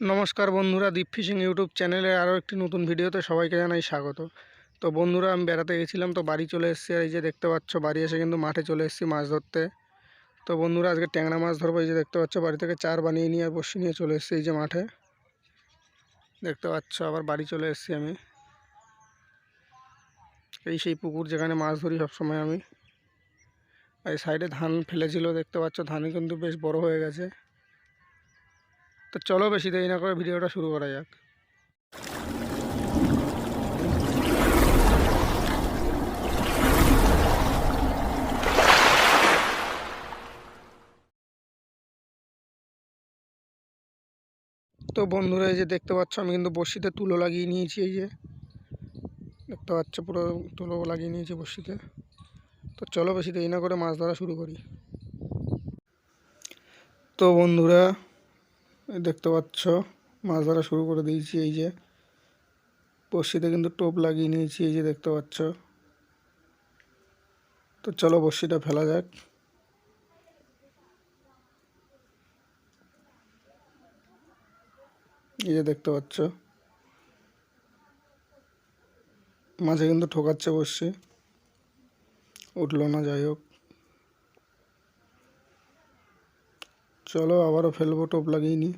নমস্কার বন্ধুরা, দীপ fishing YouTube চ্যানেলে আরও একটি নতুন ভিডিওতে সবাইকে জানাই স্বাগত। তো বন্ধুরা, আমি বেড়াতে গেছিলাম, তো বাড়ি চলে এসেছি আর এই যে দেখতে পাচ্ছ, বাড়ি এসে কিন্তু মাঠে চলে এসেছি মাছ ধরতে। তো বন্ধুরা, আজকে ট্যাংরা মাছ ধরবো, এই যে দেখতে পাচ্ছ, বাড়ি থেকে চার বানিয়ে নিয়ে আর বসি নিয়ে চলে এসেছি এই যে মাঠে। দেখতে পাচ্ছ, আবার বাড়ি চলে এসেছি আমি। এই সেই পুকুর যেখানে মাছ ধরি সবসময় আমি। আর এই সাইডে ধান ফেলেছিল, দেখতে পাচ্ছ ধান কিন্তু বেশ বড় হয়ে গেছে। তো চলো বেশি দেরি না করে ভিডিওটা শুরু করা যাক। তো বন্ধুরা, এই যে দেখতে পাচ্ছ, আমি কিন্তু বড়শিতে তুলো লাগিয়ে নিয়েছি, এই যে। দেখতে পাচ্ছ, পুরো তুলো লাগিয়ে নিয়েছি বড়শিতে। তো চলো বেশি দেরি না করে মাছ ধরা শুরু করি। তো বন্ধুরা দেখতে পাচ্ছ, মাছ ধরা শুরু করে দিয়েছি, এই যে। বড়শিতে কিন্তু টোপ লাগিয়ে নিয়েছি, এই যে দেখতে পাচ্ছ। তো চলো বড়শিটা ফেলা যাক। এই যে দেখতে পাচ্ছ। মাঝে কিন্তু ঠোকাচ্ছে বসছে উঠল না, যাই হোক। চলো আবারও ফেলব, টোপ লাগিয়ে নি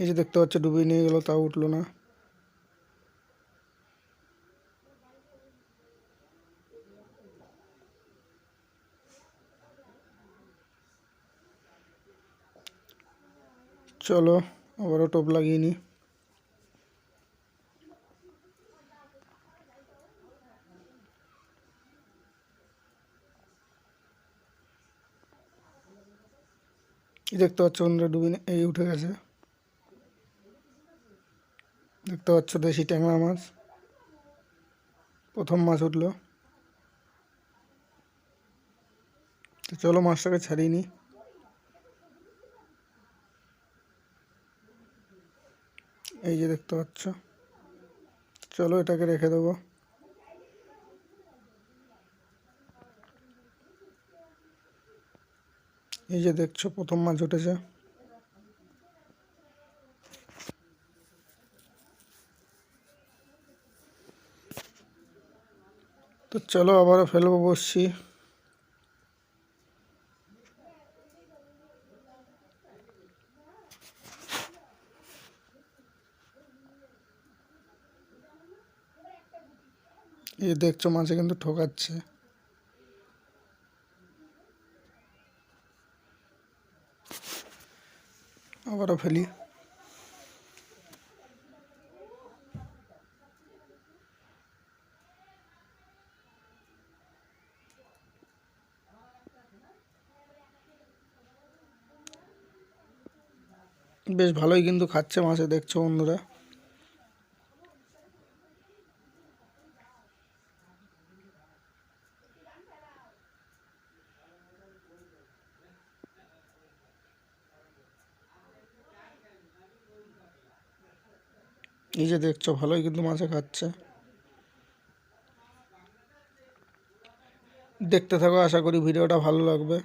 এই যে দেখতে পাচ্ছ, ডুবিয়ে নিয়ে গেল তাও উঠল না। চলো, আবারও টোপ লাগিয়ে নিই এই দেখতে পাচ্ছ বন্ধুরা ডুবি এই উঠে গেছে। দেখতে পাচ্ছ দেশি ট্যাংরা মাছ। প্রথম মাছ উঠল। চলো মাছটাকে ছাড়িয়ে নিই। এই যে দেখতে পাচ্ছ। চলো এটাকে রেখে দেবো। এই যে দেখছ, প্রথম মাছ উঠেছে। তো চলো আবারও ফেলব বসছি। এই দেখছ মাছে কিন্তু ঠকাচ্ছে। আবারও ফেলি। বেশ ভালোই কিন্তু খাচ্ছে মাছে, দেখছ বন্ধুরা? এই যে দেখছ, ভালোই কিন্তু মাছে খাচ্ছে। দেখতে থাকো, আশা করি ভিডিওটা ভালো লাগবে।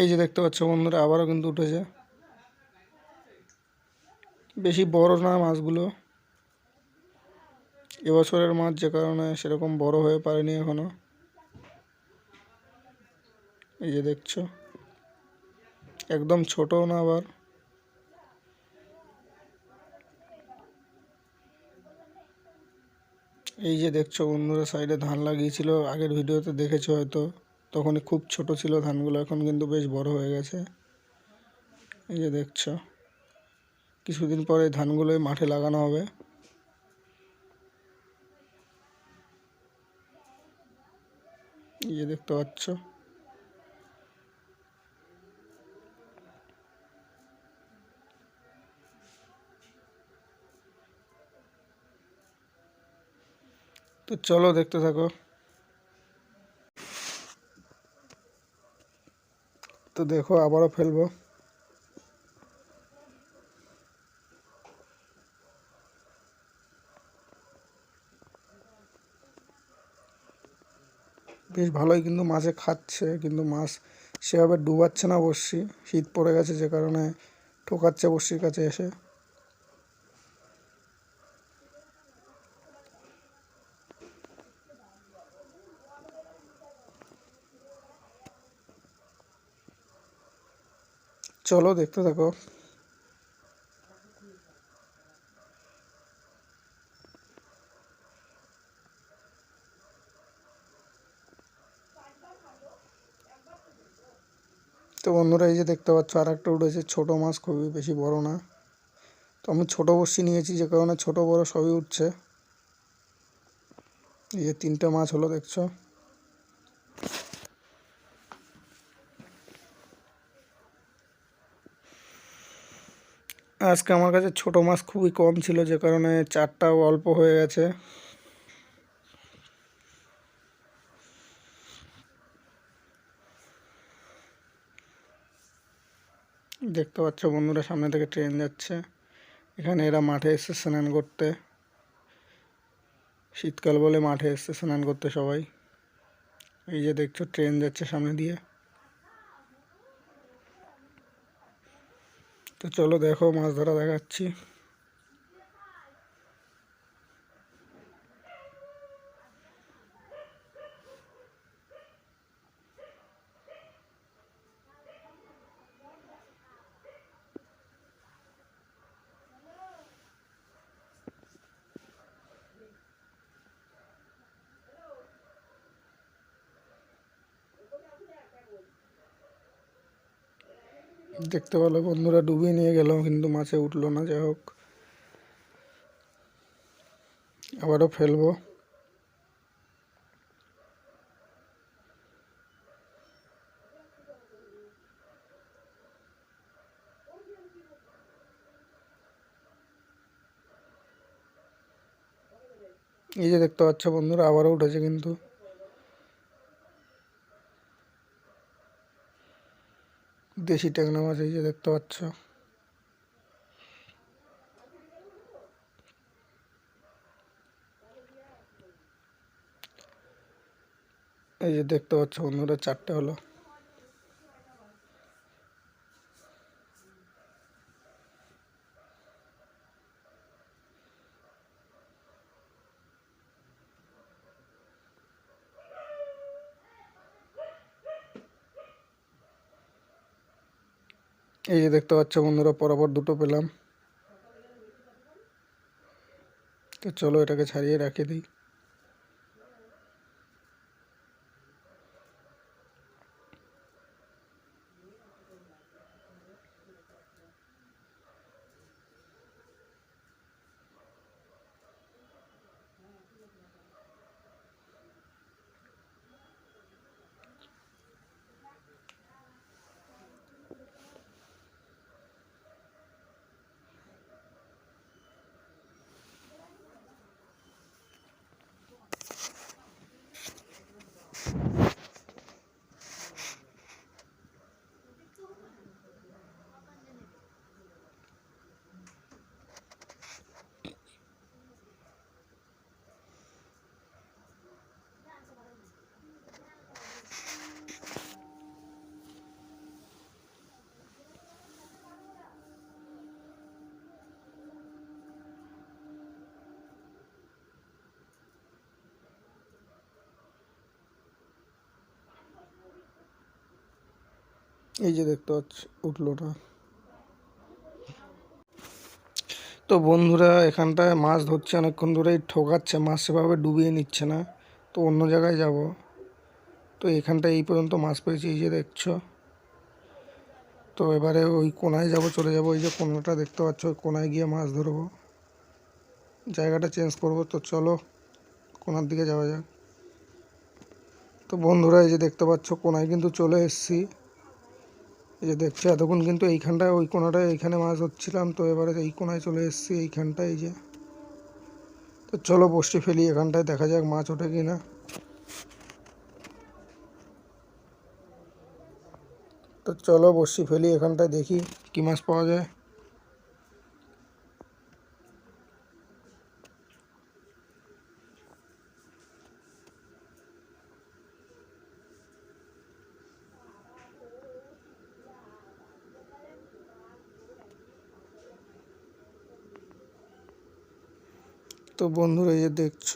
এই যে দেখতে পাচ্ছ বন্ধুরা, আবারও কিন্তু উঠেছে। বেশি বড় না মাছগুলো। এবছরের মাছ যে কারণে সেরকম বড় হয়ে পারেনি এখনও। এই যে দেখছ। একদম ছোটও না আবার। এই যে দেখছ বন্ধুরা, সাইডে ধান লাগিয়েছিল, আগের ভিডিওতে দেখেছ হয়তো। তখন খুব ছোট ছিল ধানগুলো, এখন কিন্তু বেশ বড় হয়ে গেছে। এই যে দেখছ, কিছুদিন পরে ধানগুলোই মাঠে লাগানো হবে। এই যে দেখতে পাচ্ছ। তো চলো দেখতে থাকো। তো দেখো, আবারও ফেলব। বেশ ভালোই কিন্তু মাছে খাচ্ছে, কিন্তু মাছ সেভাবে ডুবাচ্ছে না বড়শি। শীত পড়ে গেছে যে কারণে ঠোকাচ্ছে বড়শির কাছে এসে। চলো, দেখতে থাকো। তো বন্ধুরা, এই যে দেখতে পাচ্ছ আর একটা উঠেছে ছোটো মাছ, খুবই বেশি বড় না। তো আমি ছোটো বড়শি নিয়েছি, যে কারণে ছোট বড় সবই উঠছে। এই যে তিনটে মাছ হলো, দেখছ? আজকে আমার কাছে ছোট মাছ খুবই কম ছিল, যে কারণে চারটাও অল্প হয়ে গেছে। দেখতে পাচ্ছ বন্ধুরা, সামনে থেকে ট্রেন যাচ্ছে। এখানে এরা মাঠে এসে স্নান করতে। শীতকাল বলে মাঠে এসে স্নান করতে সবাই। এই যে দেখছ, ট্রেন যাচ্ছে সামনে দিয়ে। তো চলো দেখো মাছ ধরা দেখাচ্ছি। দেখতে পেল, বন্ধুরা ডুবিয়ে নিয়ে গেল, কিন্তু মাছে উঠল না, যাই হোক। আবারও ফেলব। এই যে দেখতে পাচ্ছ বন্ধুরা, আবারও উঠেছে কিন্তু। দেশি ট্যাংরা মাছ এই যে দেখতে পাচ্ছ। এই যে দেখতে পাচ্ছ বন্ধুরা চারটে হলো। এই যে দেখতে পাচ্ছ বন্ধুরা পরপর দুটো পেলাম। তো চলো এটাকে ছাড়িয়ে রাখে দিই। এই যে দেখতে পাচ্ছ, উঠল না তো বন্ধুরা, এখানটায় মাছ ধরছে অনেকক্ষণ ধরেই, ঠোকাচ্ছে, মাছ সেভাবে ডুবিয়ে নিচ্ছে না। তো অন্য জায়গায় যাব। তো এখানটায় এই পর্যন্ত মাছ পেয়েছি, এই যে দেখছ। তো এবারে ওই কোনায় যাব, চলে যাব। ওই যে কোনাটা দেখতে পাচ্ছ, ওই কোনায় গিয়ে মাছ ধরবো। জায়গাটা চেঞ্জ করব, তো চলো কোনার দিকে যাওয়া যাক। তো বন্ধুরা, এই যে দেখতে পাচ্ছ, কোনায় কিন্তু চলে এসেছি। এই যে দেখছি, এতক্ষণ কিন্তু এইখানটায়, ওই কোনাটায় এইখানে মাছ হচ্ছিলাম তো এবারে এই কোনায় চলে এসেছি, এইখানটায় এই যে। তো চলো বসে ফেলি, এখানটায় দেখা যাক মাছ ওঠে কি না তো চলো বসি ফেলি, এখানটায় দেখি কী মাছ পাওয়া যায়। তো বন্ধুরা এই যে দেখছ,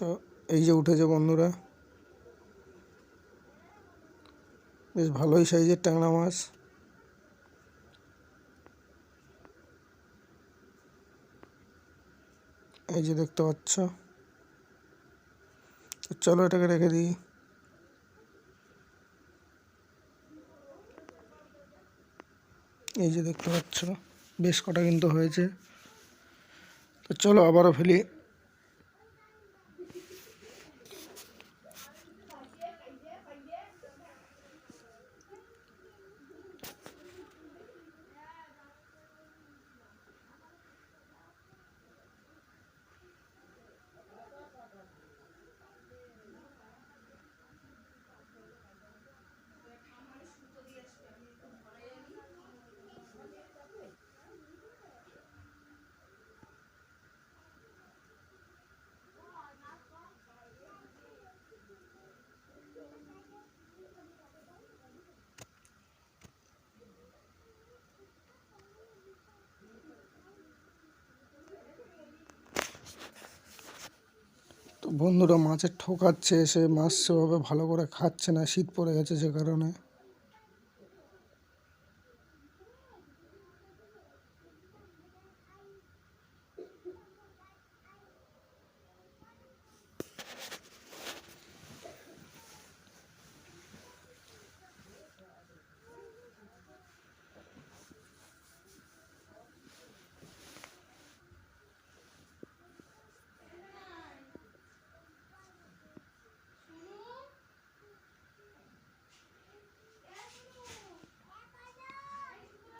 এই যে উঠেছে বন্ধুরা। বেশ ভালোই সাইজের ট্যাংরা মাছ। এই যে দেখতে পাচ্ছ। চলো এটাকে রেখে দিই। এই যে দেখতে পাচ্ছ, বেশ কটা কিন্তু হয়েছে। তো চলো আবারও ফেলি তো বন্ধুরা মাছের ঠোকাচ্ছে এসে মাছ সেভাবে ভালো করে খাচ্ছে না, শীত পড়ে গেছে যে কারণে।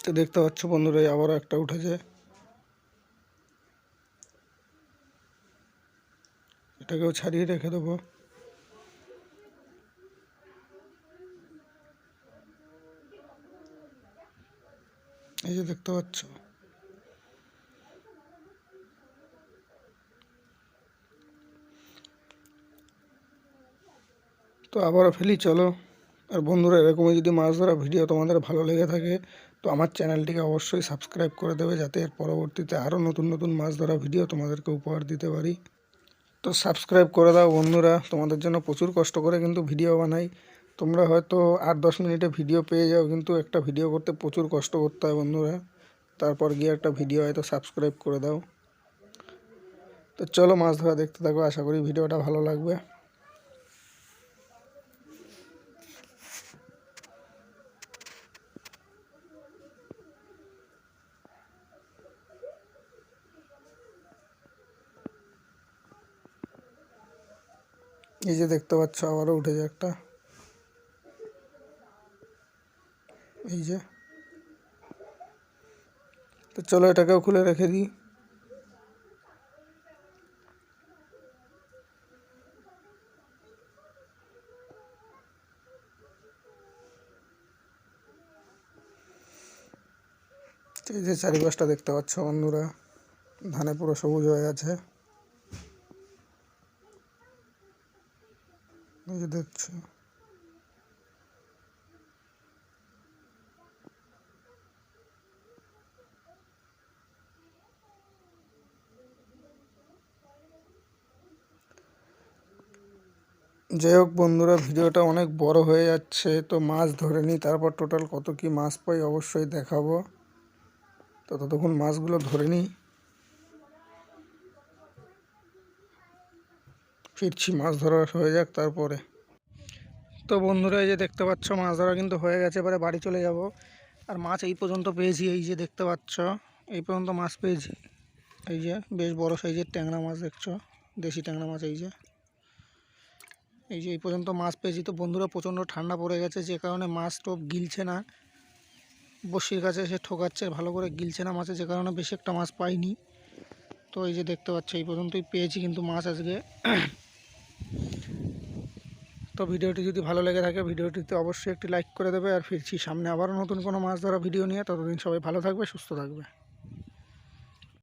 তো দেখতে পাচ্ছ বন্ধুরা, এই আবারও একটা উঠেছে। এটাকেও ছাড়িয়ে রেখে দেবো। এই যে দেখতে পাচ্ছ। তো আবারও ফেলি, চলো। আর বন্ধুরা, এরকমই যদি মাছ ধরা ভিডিও তোমাদের ভালো লেগে থাকে তো আমার চ্যানেলটিকে অবশ্যই সাবস্ক্রাইব করে দেবে যাতে এর পরবর্তীতে আরও নতুন নতুন মাছ ধরা ভিডিও তোমাদেরকে উপহার দিতে পারি। তো সাবস্ক্রাইব করে দাও বন্ধুরা, তোমাদের জন্য প্রচুর কষ্ট করে কিন্তু ভিডিও বানাই। তোমরা হয়তো আট দশ মিনিটে ভিডিও পেয়ে যাও, কিন্তু একটা ভিডিও করতে প্রচুর কষ্ট করতে হয় বন্ধুরা। তারপর গিয়ে একটা ভিডিও হয়তো সাবস্ক্রাইব করে দাও। তো চলো মাছ ধরা দেখতে থাকো, আশা করি ভিডিওটা ভালো লাগবে। এই যে দেখতে পাচ্ছ, আবারও উঠেছে একটা। এই যে। তো চলো এটাকেও খুলে রেখে দিই। এই যে চারিপাশটা দেখতে পাচ্ছ বন্ধুরা। ধানে পুরো সবুজ হয়ে আছে এই যে দেখছ যাই হোক বন্ধুরা, ভিডিওটা অনেক বড় হয়ে যাচ্ছে, তো মাছ ধরে নিই, তারপর টোটাল কত কি মাছ পাই অবশ্যই দেখাবো। তো ততক্ষণ মাছগুলো ধরে নিই। ফিরছি, মাছ ধরা হয়ে যাক তারপরে। তো বন্ধুরা, এই যে দেখতে পাচ্ছ, মাছ ধরা কিন্তু হয়ে গেছে, এবারে বাড়ি চলে যাব। আর মাছ এই পর্যন্ত পেয়েছি, এই যে দেখতে পাচ্ছ, এই পর্যন্ত মাছ পেয়েছি। এই যে বেশ বড় সাইজের ট্যাংরা মাছ দেখছ, দেশি ট্যাংরা মাছ এই যে। এই যে এই পর্যন্ত মাছ পেয়েছি। তো বন্ধুরা, প্রচণ্ড ঠান্ডা পড়ে গেছে, যে কারণে মাছ টোপ গিলছে না। বসির কাছে সে ঠোকাচ্ছে, ভালো করে গিলছে না মাছে, যে কারণে বেশি একটা মাছ পাইনি। তো এই যে দেখতে পাচ্ছ, এই পর্যন্তই পেয়েছি কিন্তু মাছ আজকে। তো ভিডিওটি যদি ভালো লেগে থাকে, ভিডিওটিতে অবশ্যই একটি লাইক করে দেবে। আর ফিরছি সামনে আবারও নতুন কোনো মাছ ধরা ভিডিও নিয়ে। ততদিন সবাই ভালো থাকবে, সুস্থ থাকবে।